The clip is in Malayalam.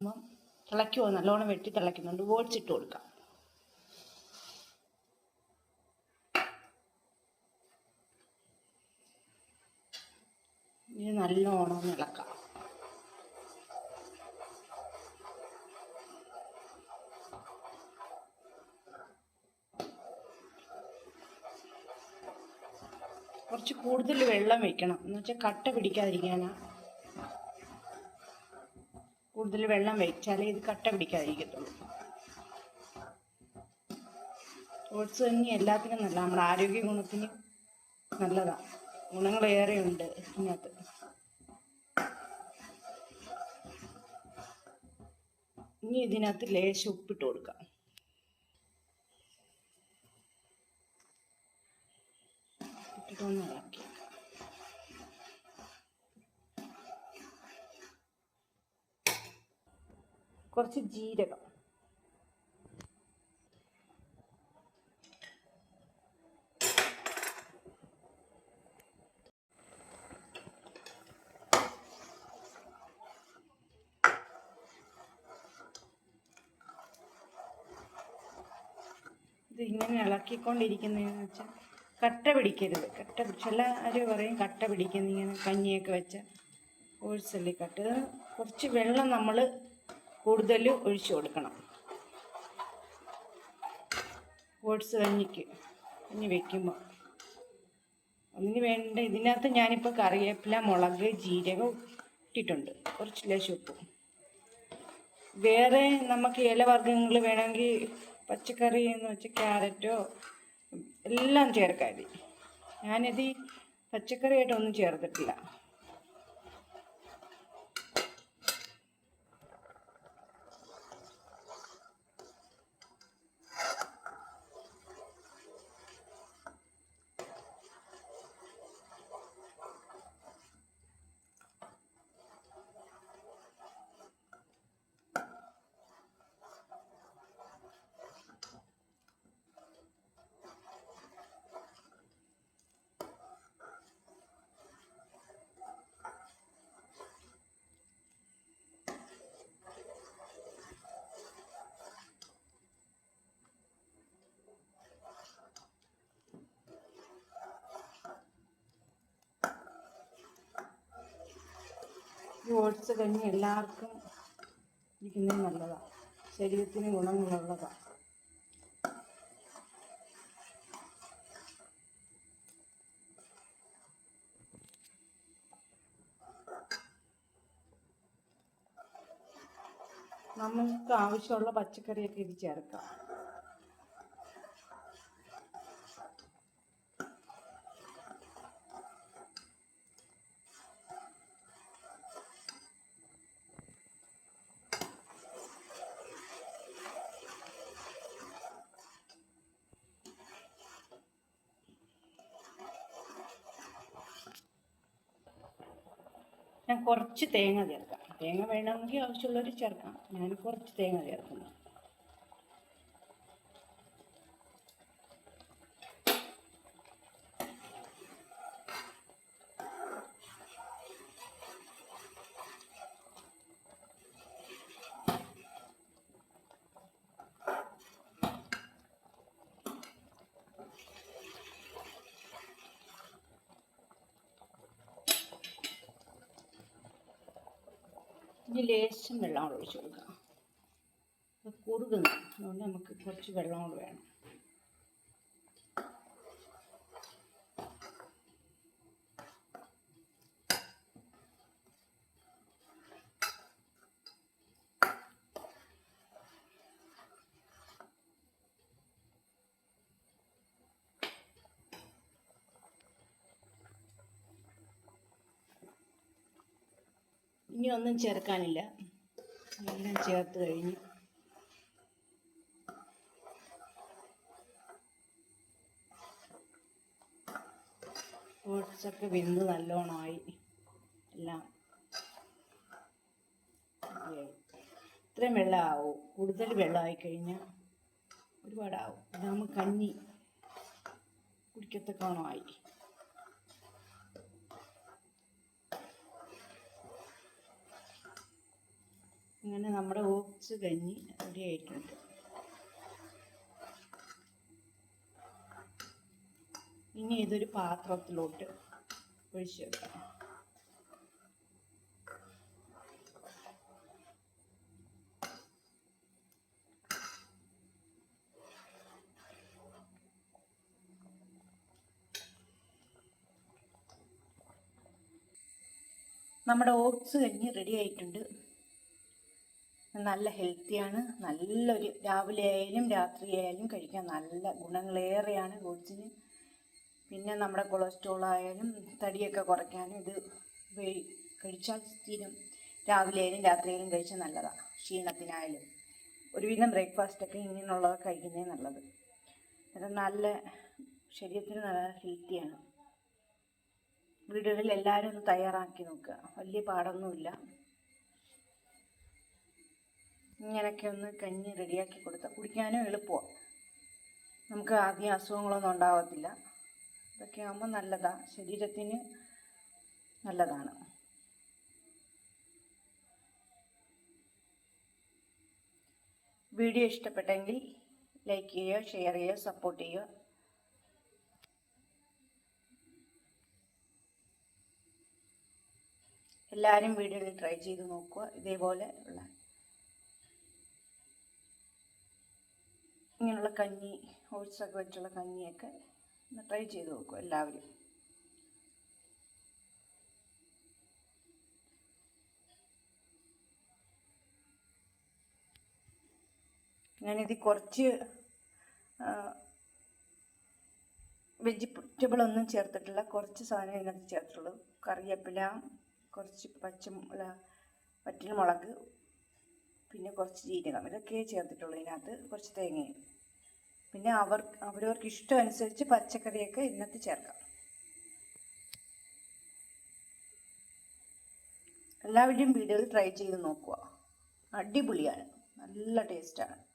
അപ്പം തിളയ്ക്കുമോ നല്ലോണം വെട്ടി തിളയ്ക്കുന്നുണ്ട്. ഓടിച്ചിട്ട് കൊടുക്കാം. ഇത് നല്ലോണം ഇളക്കാം. കുറച്ച് കൂടുതൽ വെള്ളം വെക്കണം. എന്ന് വെച്ചാൽ കട്ട പിടിക്കാതിരിക്കാനാ. കൂടുതൽ വെള്ളം വെച്ചാലേ ഇത് കട്ട പിടിക്കാതിരിക്കത്തുള്ളൂ. ഓട്സ് തന്നെ എല്ലാത്തിനും നല്ല നമ്മുടെ ആരോഗ്യ ഗുണത്തിന് നല്ലതാണ് ഗുണങ്ങളേറെയുണ്ട് ഇതിനകത്ത്. ഇനി ഇതിനകത്ത് ലേശം ഉപ്പിട്ട് കൊടുക്കാം. ഇട്ടിട്ടൊന്ന് ഇളക്കി. കുറച്ച് ജീരകം. ഇത് ഇങ്ങനെ ഇളക്കിക്കൊണ്ടിരിക്കുന്നതെന്ന് വെച്ചാൽ കട്ട പിടിക്കരുത്. കട്ട എല്ലാവരും പറയും കട്ട പിടിക്കുന്ന ഇങ്ങനെ കഞ്ഞിയൊക്കെ വെച്ച ഓഴ്സല്ലി കട്ട്? കുറച്ച് വെള്ളം നമ്മൾ കൂടുതൽ ഒഴിച്ചു കൊടുക്കണം. ഓട്സ് കഞ്ഞിക്ക് കഞ്ഞി വെക്കുമ്പോൾ അതിന് വേണ്ട ഇതിനകത്ത് ഞാനിപ്പോൾ കറിവേപ്പില മുളക് ജീരകം ഇട്ടിട്ടുണ്ട്. കുറച്ച് ലേശം വേറെ നമുക്ക് ഇലവർഗങ്ങൾ വേണമെങ്കിൽ പച്ചക്കറി എന്ന് വെച്ചാൽ ക്യാരറ്റോ എല്ലാം ചേർക്കാതി ഞാനിത് പച്ചക്കറിയായിട്ടൊന്നും ചേർത്തിട്ടില്ല. ഓട്സ് കഞ്ഞി എല്ലാവർക്കും ഇരിക്കുന്നത് നല്ലതാണ് ശരീരത്തിന് ഗുണങ്ങളുള്ളതാണ് നമുക്ക് ആവശ്യമുള്ള പച്ചക്കറിയൊക്കെ ഇത് ചേർക്കാം. ഞാൻ കുറച്ച് തേങ്ങ ചേർക്കാം. തേങ്ങ വേണമെങ്കിൽ ആവശ്യമുള്ളവർ ചേർക്കാം. ഞാൻ കുറച്ച് തേങ്ങ ചേർക്കുന്നു. ഇനി ലേശം വെള്ളം കൂടെ ഒഴിച്ച് കൊടുക്കാം കുറുകുന്നു അതുകൊണ്ട് നമുക്ക് കുറച്ച് വെള്ളം കൂടെ വേണം. ഇനി ഒന്നും ചേർക്കാനില്ല. എല്ലാം ചേർത്ത് കഴിഞ്ഞു. ഫ്രൂട്ട്സൊക്കെ വിന്ന് നല്ലോണമായി എല്ലാം. ഇത്രയും വെള്ളമാവും. കൂടുതൽ വെള്ളമായി കഴിഞ്ഞാൽ ഒരുപാടാവും. ഇതാകുമ്പോൾ കഞ്ഞി കുടിക്കത്തക്കോണമായി അങ്ങനെ നമ്മുടെ ഓട്സ് കഞ്ഞി റെഡി ആയിട്ടുണ്ട്. ഇനി ഇതൊരു പാത്രത്തിലോട്ട് ഒഴിച്ചു വെക്കാം. നമ്മുടെ ഓട്സ് കഞ്ഞി റെഡി ആയിട്ടുണ്ട്. നല്ല ഹെൽത്തിയാണ്. നല്ലൊരു രാവിലെ ആയാലും രാത്രി ആയാലും കഴിക്കാൻ നല്ല ഗുണങ്ങളേറെയാണ് ഗോഡ്സിന്. പിന്നെ നമ്മുടെ കൊളസ്ട്രോൾ ആയാലും തടിയൊക്കെ കുറയ്ക്കാനും ഇത് കഴിച്ചാൽ സ്ഥിരം രാവിലെ ആയാലും രാത്രി ആയാലും കഴിച്ചാൽ നല്ലതാണ് ക്ഷീണത്തിനായാലും. ഒരുവിധം ബ്രേക്ക്ഫാസ്റ്റൊക്കെ ഇങ്ങനെയുള്ളതൊക്കെ കഴിക്കുന്നേ നല്ലത്. അത് നല്ല ശരീരത്തിന് നല്ല ഹെൽത്തിയാണ്. വീടുകളിൽ എല്ലാവരും ഒന്ന് തയ്യാറാക്കി നോക്കുക. വലിയ പാടൊന്നുമില്ല. ഇങ്ങനെയൊക്കെ ഒന്ന് കഞ്ഞി റെഡിയാക്കി കൊടുത്താൽ കുടിക്കാനും എളുപ്പമാണ് നമുക്ക് ആദ്യം അസുഖങ്ങളൊന്നും ഉണ്ടാവത്തില്ല. ഇതൊക്കെ ആകുമ്പോൾ നല്ലതാണ് ശരീരത്തിന് നല്ലതാണ്. വീഡിയോ ഇഷ്ടപ്പെട്ടെങ്കിൽ ലൈക്ക് ചെയ്യുക ഷെയർ ചെയ്യുക സപ്പോർട്ട് ചെയ്യുക എല്ലാവരും വീഡിയോയിൽ ട്രൈ ചെയ്ത് നോക്കുക. ഇതേപോലെ ഉള്ള ഇങ്ങനെയുള്ള കഞ്ഞി ഓട്സൊക്കെ വെച്ചുള്ള കഞ്ഞിയൊക്കെ ഒന്ന് ട്രൈ ചെയ്ത് നോക്കും എല്ലാവരും. ഞാനിത് കുറച്ച് വെജിറ്റബിളൊന്നും ചേർത്തിട്ടില്ല. കുറച്ച് സാധനം ഇതിനകത്ത് ചേർത്തുള്ളൂ കറിവേപ്പില കുറച്ച് പച്ചമുള വറ്റൽമുളക് പിന്നെ കുറച്ച് ജീരകം. ഇതൊക്കെ ചേർത്തിട്ടുള്ളൂ ഇതിനകത്ത്. കുറച്ച് തേങ്ങയും. പിന്നെ അവർ അവരവർക്ക് ഇഷ്ടം അനുസരിച്ച് പച്ചക്കറിയൊക്കെ ഇന്നത്തെ ചേർക്കാം. എല്ലാവരുടെയും വീഡിയോയിൽ ട്രൈ ചെയ്ത് നോക്കുക. അടിപൊളിയാണ്. നല്ല ടേസ്റ്റാണ്